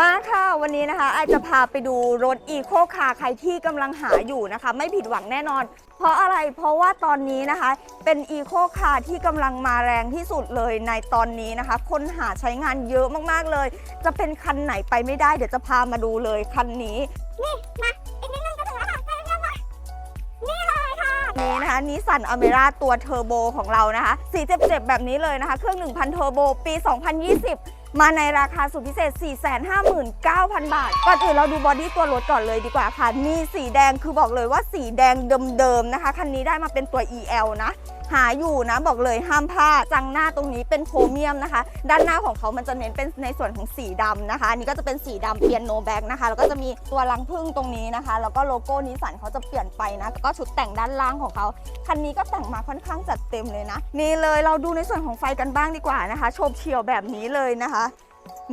มาค่ะ วันนี้นะคะไอจะพาไปดูรถอีโคคาใครที่กำลังหาอยู่นะคะ ไม่ผิดหวังแน่นอน เพราะอะไรเพราะว่าตอนนี้นะคะ เป็นอีโคคาที่กำลังมาแรงที่สุดเลยในตอนนี้นะคะ คนหาใช้งานเยอะมากๆเลย จะเป็นคันไหนไปไม่ได้ เดี๋ยวจะพามาดูเลยคันนี้ นี่มาอีกนิดนึงก็ถึงแล้วค่ะนี่เลยค่ะนี้นะคะนิสันอเมร่าตัวเทอร์โบของเรานะคะสีเจ็บๆแบบนี้เลยนะคะ เครื่อง 1,000 เทอร์โบปี 2020 มาในราคาสุดพิเศษ 459,000 บาท ก่อนอื่นเราดูบอดี้ตัวรถก่อนเลยดีกว่าค่ะ มีสีแดงคือบอกเลยว่าสีแดงเดิมๆนะคะ คันนี้ได้มาเป็นตัว EL นะ หาอยู่นะบอกเลยห้ามพลาดจังหน้าตรงนี้เป็นโครเมียมนะคะ ด้านหน้าของเขามันจะเน้นเป็นในส่วนของสีดำนะคะอันนี้ก็จะเป็นสีดำเปียโนแบ็กนะคะแล้วก็จะมีตัวรังพึ่งตรงนี้นะคะ แล้วก็โลโก้นิสสันเขาจะเปลี่ยนไปนะแล้วก็ชุดแต่งด้านล่างของเขาคันนี้ก็แต่งมาค่อนข้างจัดเต็มเลยนะนี่เลยเราดูในส่วนของไฟกันบ้างดีกว่านะคะโฉบเฉียวแบบนี้เลยนะคะ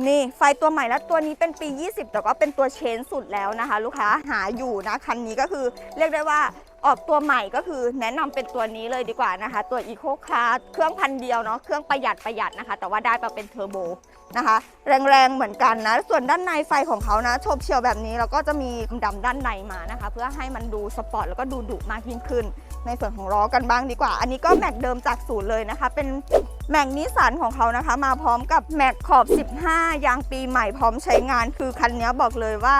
นี่ไฟตัวใหม่แล้วตัวนี้เป็นปี 20 แต่ก็เป็นตัวเชนสุดแล้วนะคะ ลูกค้าหาอยู่นะคันนี้ก็คือเรียกได้ว่า ออกตัวใหม่ก็คือแนะนำเป็นตัวนี้เลยดีกว่านะคะ ตัว Eco Car เครื่องพันเดียวเนาะเครื่องประหยัดประหยัดนะคะ แต่ว่าได้มาเป็นเทอร์โบนะคะ แรงๆเหมือนกันนะ ส่วนด้านในไฟของเขานะโฉบเฉียวแบบนี้แล้วก็จะมีดำด้านในมานะคะ เพื่อให้มันดูสปอร์ตแล้วก็ดูดุมากยิ่งขึ้น ในส่วนของล้อกันบ้างดีกว่า อันนี้ก็แม็กเดิมจากศูนย์เลยนะคะ เป็นแม็กนิสสันของเขานะคะ มาพร้อมกับแม็กขอบ 15 ยางปีใหม่พร้อมใช้งาน คือคันนี้บอกเลยว่า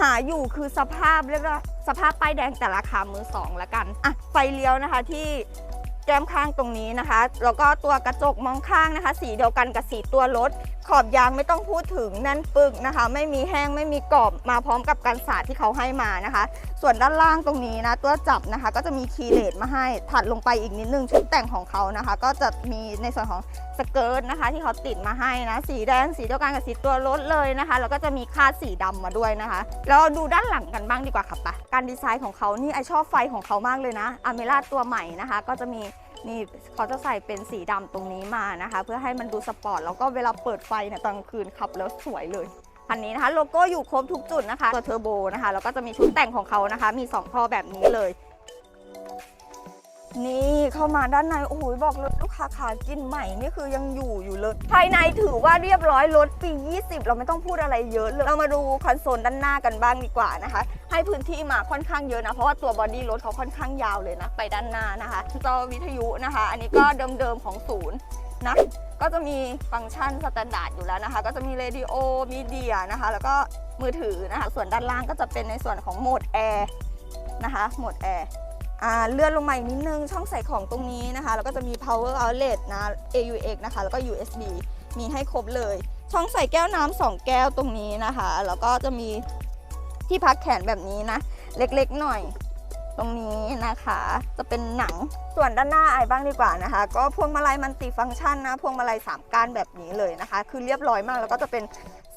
หาอยู่คือสภาพเรียกว่า สภาพป้ายแดงแต่ราคามือสองละกันอะไฟเลี้ยวนะคะที่แก้มข้างตรงนี้นะคะ แล้วก็ตัวกระจกมองข้างนะคะ สีเดียวกันกับสีตัวรถ ขอบยางไม่ต้องพูดถึงแน่นปึกนะคะ ไม่มีแห้งไม่มีกรอบมาพร้อมกับการสาดที่เขาให้มานะคะ ส่วนด้านล่างตรงนี้นะ ตัวจับนะคะก็จะมีคีเลสมาให้ถัดลงไปอีกนิดนึงชุดแต่งของเขานะคะ ก็จะมีในส่วนของสเกิร์ตนะคะ ที่เขาติดมาให้นะ สีแดงสีเดียวกันกับสีตัวรถเลยนะคะ แล้วก็จะมีคาดสีดำมาด้วยนะคะแล้วดูด้านหลังกันบ้างดีกว่าค่ะปะการดีไซน์ของเขานี่ไอชอบไฟของเขามากเลยนะอเมร่าตัวใหม่นะคะ ก็จะมี นี่เขาจะใส่เป็นสีดำตรงนี้มานะคะ เพื่อให้มันดูสปอร์ตแล้วก็เวลาเปิดไฟเนี่ยตอนกลางคืนขับแล้วสวยเลยคันนี้นะคะโลโก้อยู่ครบทุกจุดนะคะตัวเทอร์โบนะคะแล้วก็จะมีชุดแต่งของเขานะคะ มี 2 ท่อแบบนี้เลย นี่เข้ามาด้านในโอ้โหบอกเลยลูกค้าขากินใหม่นี่คือยังอยู่อยู่เลย ภายในถือว่าเรียบร้อยรถปี 20 เราไม่ต้องพูดอะไรเยอะเลย เรามาดูคอนโซลด้านหน้ากันบ้างดีกว่านะคะ ให้พื้นที่มาค่อนข้างเยอะนะ เพราะว่าตัวบอดี้รถเขาค่อนข้างยาวเลยนะ ไปด้านหน้านะคะจอวิทยุนะคะ อันนี้ก็เดิมๆของศูนย์นะก็จะมีฟังก์ชันสแตนดาร์ดอยู่แล้วนะคะ ก็จะมีเรดิโอมีเดียนะคะ แล้วก็มือถือนะคะ ส่วนด้านล่างก็จะเป็นในส่วนของโหมดแอร์นะคะโหมดแอร์ เลื่อนลงมาอีกนิดนึง ช่องใส่ของตรงนี้นะคะ แล้วก็จะมี power outlet นะ AUX นะคะ แล้วก็ USB มีให้ครบเลย ช่องใส่แก้วน้ำสองแก้วตรงนี้นะคะ แล้วก็จะมีที่พักแขนแบบนี้นะ เล็กๆหน่อยตรงนี้นะคะ จะเป็นหนังส่วนด้านหน้าไอบ้างดีกว่านะคะ ก็พวงมาลัยมันติฟังก์ชันนะ พวงมาลัย3ก้านแบบนี้เลยนะคะ คือเรียบร้อยมากแล้วก็จะเป็น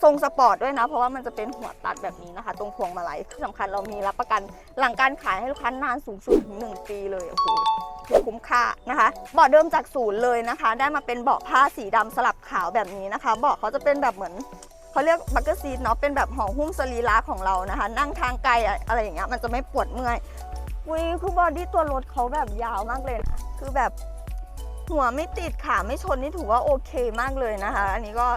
ทรงสปอร์ตด้วยนะ เพราะว่ามันจะเป็นหัวตัดแบบนี้นะคะ ตรงพวงมาลัยที่สำคัญเรามีรับประกันหลังการขายให้ลูกค้านานสูงสุดถึง 1 ปีเลยโอ้โหคือคุ้มค่านะคะ เบาะเดิมจากศูนย์เลยนะคะ ได้มาเป็นเบาะผ้าสีดำสลับขาวแบบนี้นะคะ เบาะเขาจะเป็นแบบเหมือนเขาเรียกบักเกอร์ซีทเนาะเป็นแบบห่อหุ้มสรีระของเรานะคะ นั่งทางไกลอะอะไรอย่างเงี้ยมันจะไม่ปวดเมื่อยวิคือบอดี้ตัวรถเขาแบบยาวมากเลยนะคือแบบหัวไม่ติดขาไม่ชนนี่ถือว่าโอเคมากเลยนะคะ อันนี้ก็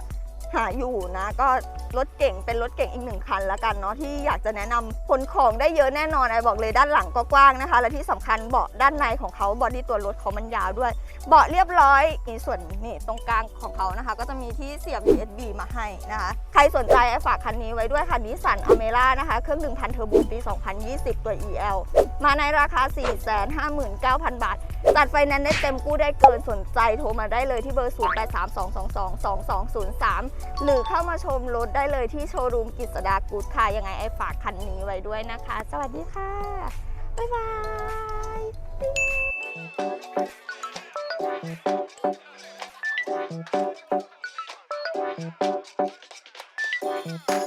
หาอยู่นะ ก็รถเก่งเป็นรถเก่งอีกหนึ่งคันละกันเนาะที่อยากจะแนะนำขนของได้เยอะแน่นอนไอ้บอกเลยด้านหลังก็กว้างนะคะ และที่สำคัญเบาะด้านในของเขาบอดี้ตัวรถเขามันยาวด้วย เบาะเรียบร้อยมีส่วนนี่ตรงกลางของเขานะคะ ก็จะมีที่เสียบ USB มาให้นะคะ ใครสนใจไอ้ฝากคันนี้ไว้ด้วยค่ะนิสสันอเมร่านะคะ เครื่อง 1,000เทอร์โบปี 2020 ตัว EL มาในราคา 459,000 บาท จัดไฟแนนซ์ได้เต็มกู้ได้เกินสนใจโทรมาได้เลยที่เบอร์ 0832222203 หรือเข้ามาชมรถได้เลยที่โชว์รูมกิษดากรุ๊ดค่ะ ยังไงไอ้ฝากคันนี้ไว้ด้วยนะคะ สวัสดีค่ะ บ๊ายบาย